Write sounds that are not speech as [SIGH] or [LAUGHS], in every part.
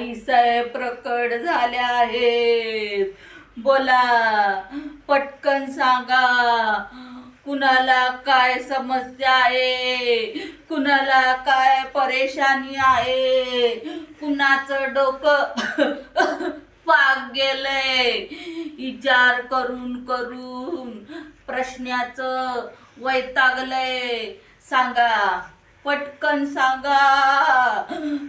आईसाहेब प्रकट झाल्या आहेत. बोला पटकन सांगा कुणाला काय समस्या आहे? कुणाला काय परेशानी आहे? कुणाचं डोकं [COUGHS] पाक गेलंय? विचार करून करून प्रश्नाचं वैतागलंय. सांगा. पटकन सांगा.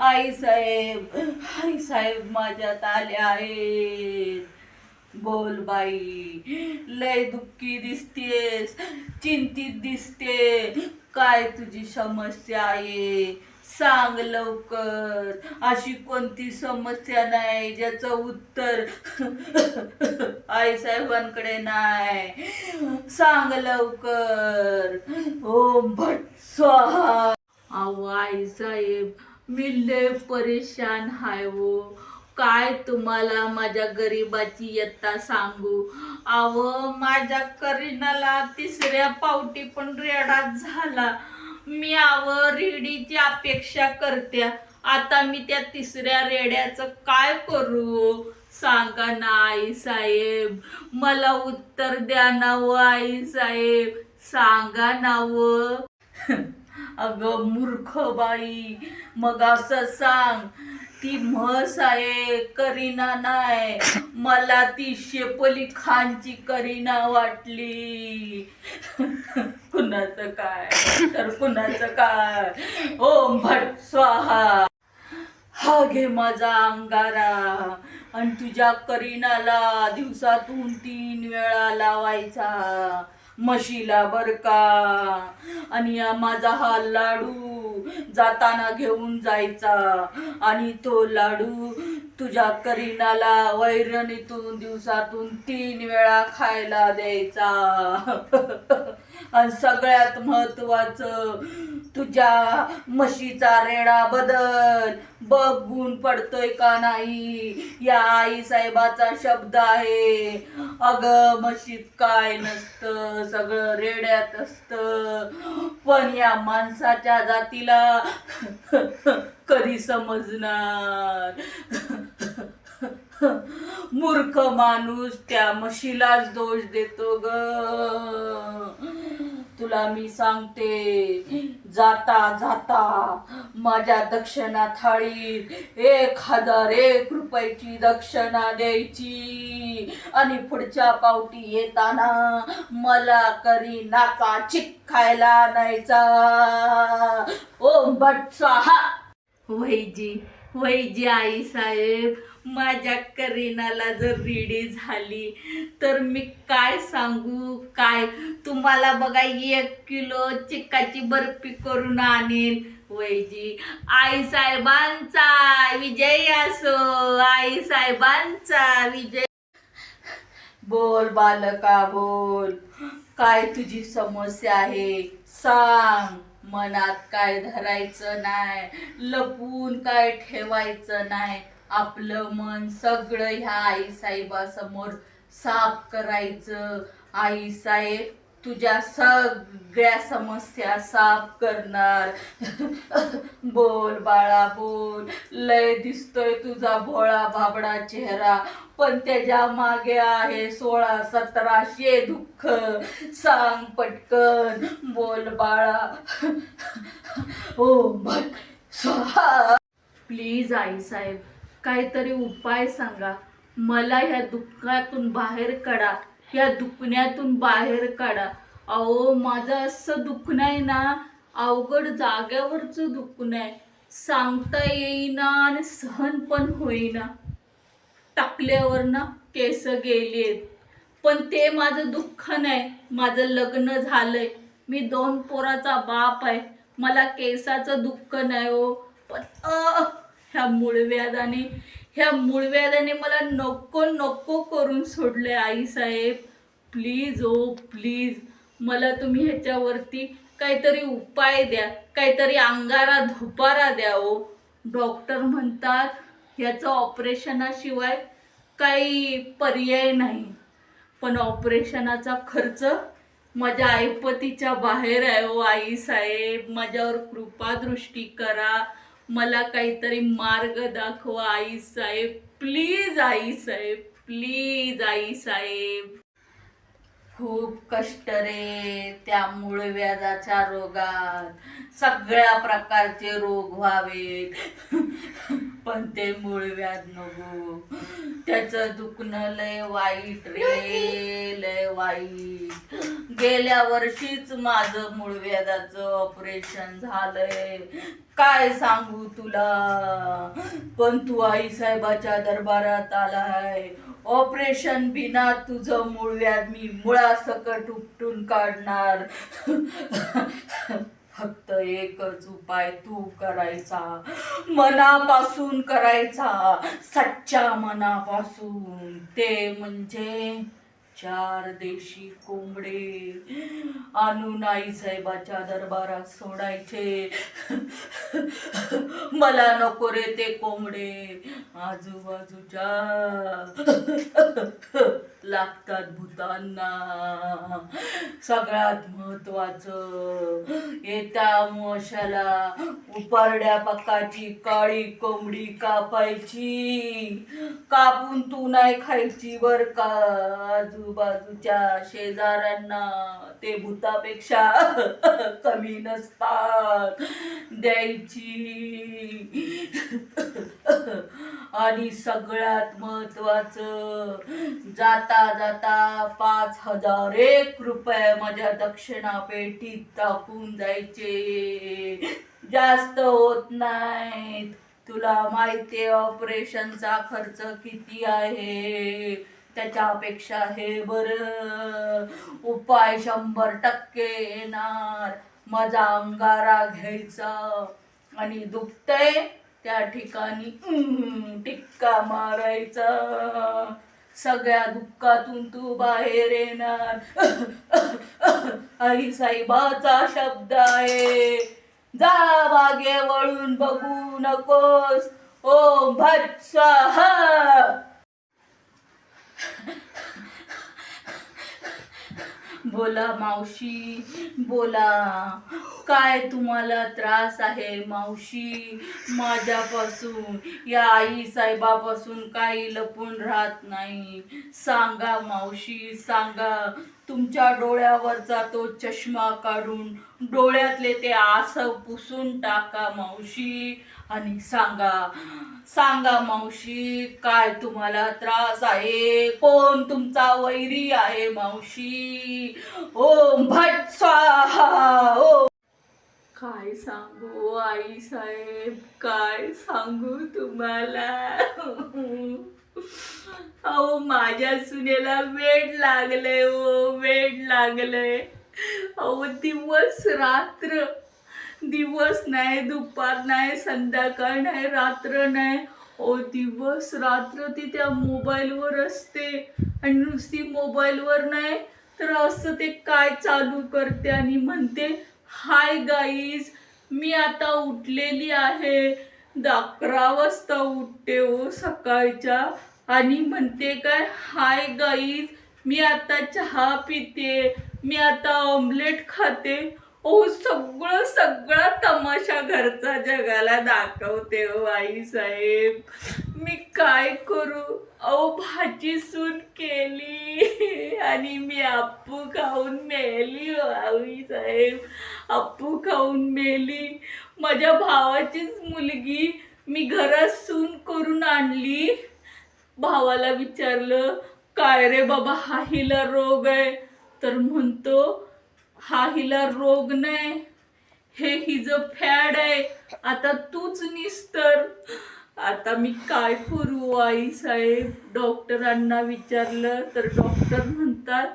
आई साहेब आई साहेब माझ्यात आले आहेत. बोल बाई लय दुःखी दिसतेस चिंतित दिसते. काय तुझी समस्या आहे? सांग लवकर. अशी कोणती समस्या नाही ज्याचं उत्तर [LAUGHS] आई साहेबांकडे नाही. सांग लवकर. ओम भट स्वाहा. अहो आई साहेब मी लय परेशान हाय हो. काय तुम्हाला माझ्या गरिबाची यत्ता सांगू? अहो माझ्या करीनाला तिसऱ्या पावटी पण रेडा झाला. मी आव रेडीची अपेक्षा करत्या. आता मी त्या तिसऱ्या रेड्याचं काय करू हो? सांगा ना आई साहेब. मला उत्तर द्या ना व आई साहेब. सांगा ना व हो. [LAUGHS] अगं मूर्ख बाई मग असं सांग ती म्हस आहे करीना नाही मला ती शेपली खानची करीना वाटली. कुणाचं काय? तर कुणाचं काय? ओम भट स्वाहा. हा घे माझा अंगारा आणि तुझ्या करीनाला दिवसातून तीन वेळा लावायचा. म्हशीला बर का? आणि माझा हा लाडू जाताना घेऊन जायचा. आणि तो लाडू तुझ्या करीनाला वैरणीतून दिवसातून तीन वेळा खायला द्यायचा. [LAUGHS] आणि सगळ्यात महत्वाचं तुझ्या म्हशीचा रेडा बदल. बघून पडतोय का नाही? या आई साहेबाचा शब्द आहे. अग म्हशीत काय नसतं. सगळं रेड्यात असतं. पण या माणसाच्या जातीला [LAUGHS] कधी समजणार? [LAUGHS] मूर्ख माणूस त्या म्हशीलाच दोष देतो ग. तुला मी सांगते. जाता जाता माझ्या दक्षिणा थाळीत एक हजार एक रुपयाची दक्षिणा द्यायची. आणि पुढच्या पावटी येताना मला करी नाका चिक खायला आणायचा. ओम भट स्वाहा. वैजी वैजी आई साहेब माझ्या करीनाला जर रेडी झाली तर मी काय सांगू? काय? तुम्हाला बघा एक किलो चिक्काची बर्फी करून आणेल. वैजी आई साहेबांचा विजय असो. आई साहेबांचा विजय. बोल बालका बोल. काय तुझी समस्या आहे? सांग. मनात काय धरायचं नाही लपून काय ठेवायचं नाही आपलं मन सगळं ह्या आई साहेबासमोर साफ करायचं. आई साहेब तुझ्या सगळ्या समस्या साफ करणार. [LAUGHS] बोल बाळा बोल. लय दिसतोय तुझा भोळा भाबडा चेहरा. पण त्याच्यामागे आहे सोळा सतराशे दुःख. सांग पटकन. बोल बाळा. [LAUGHS] हो भट स्वाहा. प्लीज आई साहेब काहीतरी उपाय सांगा. मला ह्या दुःखातून बाहेर काढा. ह्या दुखण्यातून बाहेर काढा. अहो माझं असं दुखणं आहे ना अवघड जाग्यावरचं दुखणं आहे. सांगता येईना आणि सहन पण होईना. टाकल्यावर ना केस गेलेत. पण ते माझं दुःख नाही माझं लग्न झालंय. मी दोन पोराचा बाप आहे. मला केसाचं दुःख नाही हो. पण अ ह्या मूळव्याधाने ह्या मूळव्याधाने मला नको नको करून सोडले आई साहेब. Please O please. मला तुम्ही ह्याच्यावरती काहीतरी उपाय द्या काहीतरी अंगारा धुपारा द्या ओ. डॉक्टर म्हणतात ह्याचं ऑपरेशनाशिवाय काही पर्याय नाही. पण ऑपरेशनाचा खर्च माझ्या आईपतीच्या बाहेर आहे ओ आई साहेब. माझ्यावर कृपादृष्टी करा. मला काहीतरी मार्ग दाखवा आई साहेब. Please I Saheb. Please I साहेब. खूप कष्ट रे त्या मूळ रोगात. सगळ्या प्रकारचे रोग व्हावेत. पण ते मूळ व्याज नको. त्याचं दुखणं लय वाईट रे लय वाईट. गेल्या वर्षीच माझं मूळ व्याधाचं ऑपरेशन झालंय. काय सांगू तुला? पण तू आई साहेबाच्या दरबारात आलाय. ऑपरेशन बिना तुझं मूळ व्याज मी मुळासकट उपटून काढणार. फक्त एकच उपाय तू करायचा. मनापासून करायचा. सच्च्या मनापासून. ते म्हणजे चार देशी कोंबडे. आणून आई साहेबाच्या दरबारात सोडायचे. मला नको रे ते कोंबडे. आजूबाजूच्या. लागतात भूतांना. सगळ्यात महत्वाचं येत्या मोशाला उपारड्या पक्काची काळी कोंबडी कापायची. कापून तू नाही खायची बर का? आजूबाजूच्या शेजाऱ्यांना ते भूतापेक्षा [LAUGHS] कमी नसतात. द्यायची. [LAUGHS] आणि सगळ्यात महत्वाचं जाता जाता पाच हजार एक रुपये माझ्या दक्षिणा पेटीत टाकून जायचे जास्त होत नाहीत. तुला माहिती ऑपरेशनचा खर्च किती आहे? त्याच्यापेक्षा हे बर. उपाय शंभर टक्के येणार. माझा अंगारा घ्यायचा. आणि दुखतंय? त्या ठिकाणी टिक्का मारायचा. सगळ्या दुःखातून तू बाहेर येणार. आई साईबाचा शब्द आहे. जा बागे वळून बघू नकोस. ओम भट स्वाहा. बोला मावशी बोला. काय तुम्हाला त्रास आहे मावशी? माझ्यापासून या आई साहेबापासून काही लपून राहत नाही. सांगा मावशी सांगा. तुमच्या डोळ्यावरचा तो चष्मा काढून डोळ्यातले ते आस पुसून टाका मावशी. आणि सांगा सांगा मावशी काय तुम्हाला त्रास आहे? कोण तुमचा वैरी आहे मावशी? ओम भट स्वाहा ओ काय सांगू आई साहेब? काय सांगू तुम्हाला? अहो माझ्या सुनेला वेड लागलंय ओ वेड लागलंय. अहो दिवस रात्र. दिवस नाही दुपार नाही संध्याकाळ नाही रात्र नाही. ओ दिवस रात्र ती त्या मोबाईलवर असते. आणि नुसती मोबाईलवर नाही तर असं ते काय चालू करते आणि म्हणते हाय गाईज मी आता उठलेली आहे. अकरा वाजता उठते हो सकाळच्या. आणि म्हणते काय हाय गाईज मी आता चहा पिते मी आता ऑमलेट खाते. ओ सगळं सगळा तमाशा घरचा जगाला दाखवते हो आई साहेब. मी काय करू? अहो भाजी सून केली आणि मी अप्पू खाऊन मेली हो आई साहेब. अप्पू खाऊन मेली. माझ्या भावाचीच मुलगी मी घरात सून करून आणली. भावाला विचारलं काय रे बाबा हा हिला रोग आहे? तर म्हणतो हा हिला रोग नाही हे हिज फॅड आहे. आता तूच निस्तर आता मी काय करू आई साहेब? डॉक्टरांना विचारलं तर डॉक्टर म्हणतात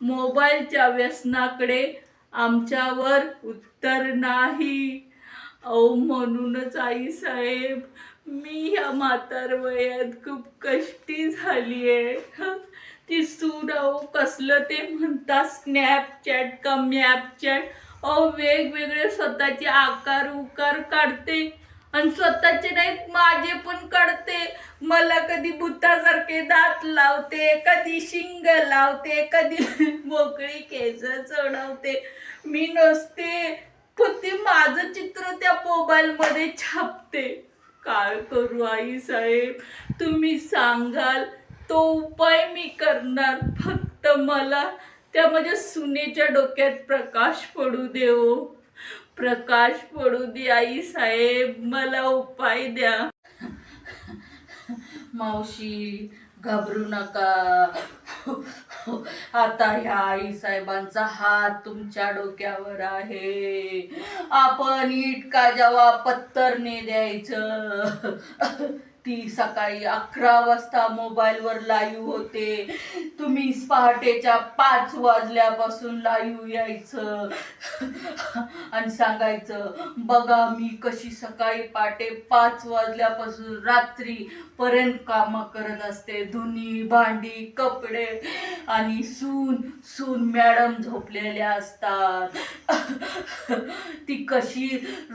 मोबाईलच्या व्यसनाकडे आमच्यावर उत्तर नाही. अहो म्हणूनच आई साहेब मी ह्या म्हातार वयात खूप कष्टी झाली आहे ती सून कसलं ते म्हणतात स्नॅपचॅट का मॅपचॅट अहो वेगवेगळे स्वतःचे आकार उकार काढते. आणि स्वतःचे नाही माझे पण काढते. मला कधी भूतासारखे दात लावते कधी शिंग लावते कधी [LAUGHS] मोकळी केस चढवते. मी नसते पण ते माझं चित्र त्या मोबाईल मध्ये छापते. काय करू आई साहेब? तुम्ही सांगाल तो उपाय मी करणार. फक्त मला त्या माझ्या सुनेच्या डोक्यात प्रकाश पडू देव. प्रकाश पडू दे आई साहेब मला उपाय द्या. मावशी घाबरू नका. आता ह्या आई साहेबांचा हात तुमच्या डोक्यावर आहे. आपण इटका जेव्हा पत्तरने द्यायचं. ती सकाळी अकरा वाजता मोबाईलवर लाईव्ह होते. तुम्ही पहाटेच्या पाच वाजल्यापासून लाईव्ह यायचं. आणि सांगायचं बघा मी कशी सकाळी पहाटे पाच वाजल्यापासून रात्री पर्यंत कामं करत असते. धुनी भांडी कपडे आणि सून सून मॅडम झोपलेल्या असतात. ती कशी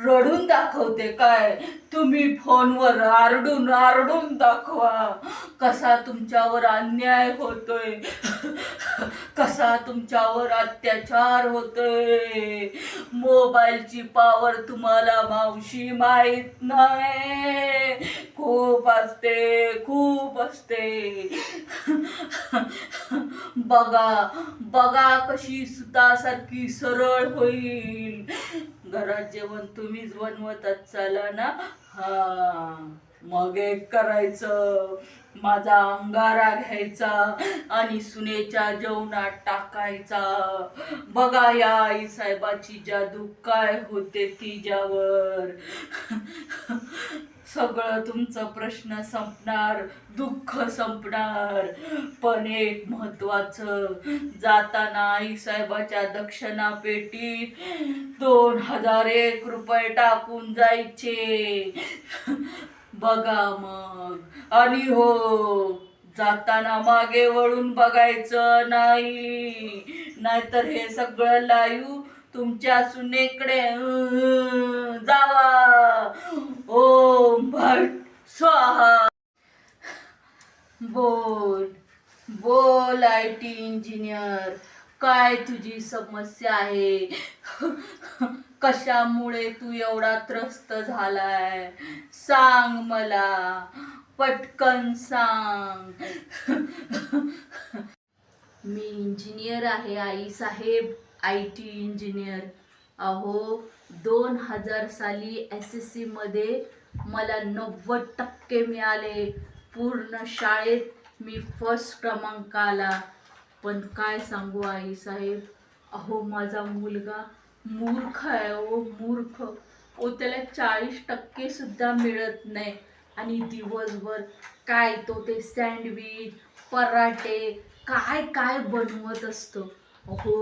रडून दाखवते काय? तुम्ही फोनवर आरडून आरडून दाखवा. कसा तुमच्यावर अन्याय होतोय? कसा तुमच्यावर अत्याचार होतोय? मोबाईलची पावर तुम्हाला मावशी माहीत नाही. खूप असते खूप असते. बघा बघा कशी सुतासारखी सरळ होईल. घरात जेवण तुम्हीच बनवतात चला ना? हा. मग एक करायचं माझा अंगारा घ्यायचा आणि सुनेच्या जेवणात टाकायचा. बघा या आई साहेबाची जादू काय होते तिच्यावर. सगळं तुमचं प्रश्न संपणार दुःख संपणार. पण एक महत्वाचं जाताना आई साहेबाच्या दक्षिणा पेटीत दोन हजार एक रुपये टाकून जायचे. बघा मग. आणि हो जाताना मागे वळून बघायचं नाही. नाहीतर हे सगळं लायू तुमच्या सुनेकडे. जावा. ओम भट. स्वाहा. बोल. बोल आय टी इंजिनियर. काय तुझी समस्या आहे? कशामुळे तू एवढा त्रस्त झालाय? सांग मला. पटकन सांग. मी इंजिनियर आहे आई साहेब. I T engineer. अहो दोन हजार साली एस एस सीमध्ये मला नव्वद टक्के मिळाले. पूर्ण शाळेत मी फर्स्ट क्रमांक आला पण काय सांगू आई साहेब? अहो माझा मुलगा मूर्ख आहे ओ मूर्ख. ओ त्याला चाळीस टक्के सुद्धा मिळत नाही. आणि दिवसभर काय तो ते सँडविच पराठे काय काय बनवत असतो. अहो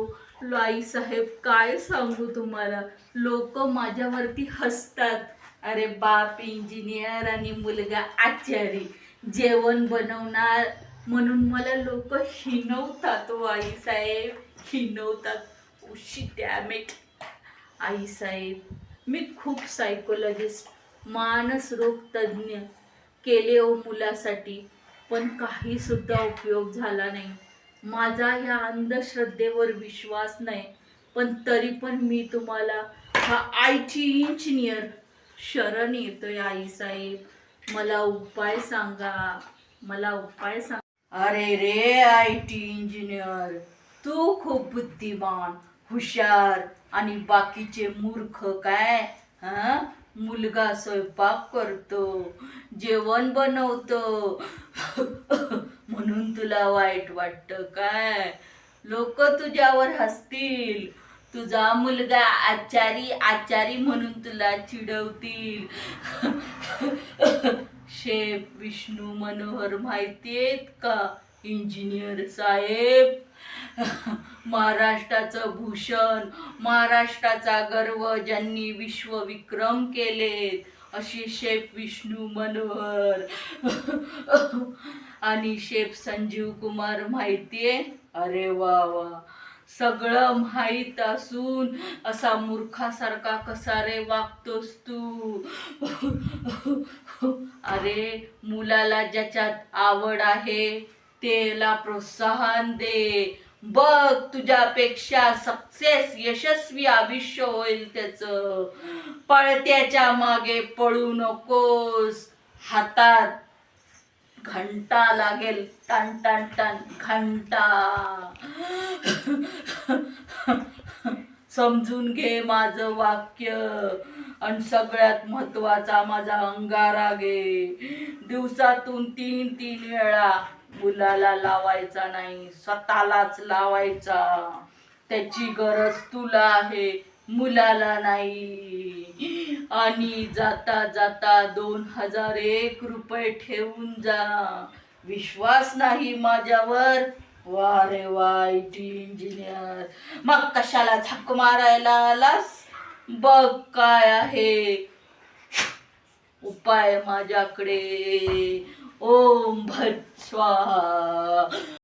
लाई साहेब काय सांगू तुम्हाला? लोक माझ्यावरती हसतात. अरे बाप इंजिनियर आणि मुलगा आचारी. जेवण बनवणार म्हणून मला लोक हिनवतात ओ आईसाहेब. हिनवतात. उशी डॅमेट आईसाहेब मी खूप सायकोलॉजिस्ट मानस रोग तज्ज्ञ केले ओ मुलासाठी पण काहीसुद्धा उपयोग झाला नाही. माझा ह्या अंधश्रद्धेवर विश्वास नाही पण तरी पण मी तुम्हाला हा आयची इंजिनियर शरण येतोय आईसाहेब. मला उपाय सांगा. मला उपाय सांगा. अरे रे आय टी इंजिनियर. तू खूप बुद्धिमान हुशार आणि बाकीचे मूर्ख काय? हां? मुलगा स्वयंपाक करतो जेवण बनवतो. [LAUGHS] म्हणून तुला वाईट वाटतं काय? लोक तुझ्यावर हसतील. तुझा मुलगा आचारी आचारी म्हणून तुला चिडवतील. [LAUGHS] शेफ विष्णू मनोहर माहितीयेत का? इंजिनियर साहेब. महाराष्ट्राचं भूषण महाराष्ट्राचा गर्व ज्यांनी विश्वविक्रम केलेत अशी शेफ विष्णू मनोहर. आणि शेफ संजीव कुमार माहितीये? अरे वा वा. सगळं माहीत असून असा मूर्खासारखा कसा रे वागतोस तू? अरे मुलाला ज्याच्यात आवड आहे त्याला प्रोत्साहन दे. बघ तुझ्यापेक्षा सक्सेस यशस्वी आयुष्य होईल त्याच. पळत्याच्या मागे पळू नकोस. हातात घंटा लागेल. टन टन टन घंटा. समजून घे माझं वाक्य. आणि सगळ्यात महत्त्वाचा माझा अंगारा घे दिवसातून तीन तीन वेळा मुलाला लावायचा नाही स्वतःलाच लावायचा. त्याची गरज तुला आहे मुलाला नाही. आणि जाता जाता दोन हजार एक रुपये ठेवून जा. विश्वास नाही माझ्यावर. वा रे वा इंजिनियर मग कशाला झक मारायला आलास? बघ काय आहे. उपाय माझ्याकडे. ओम भट स्वाहा.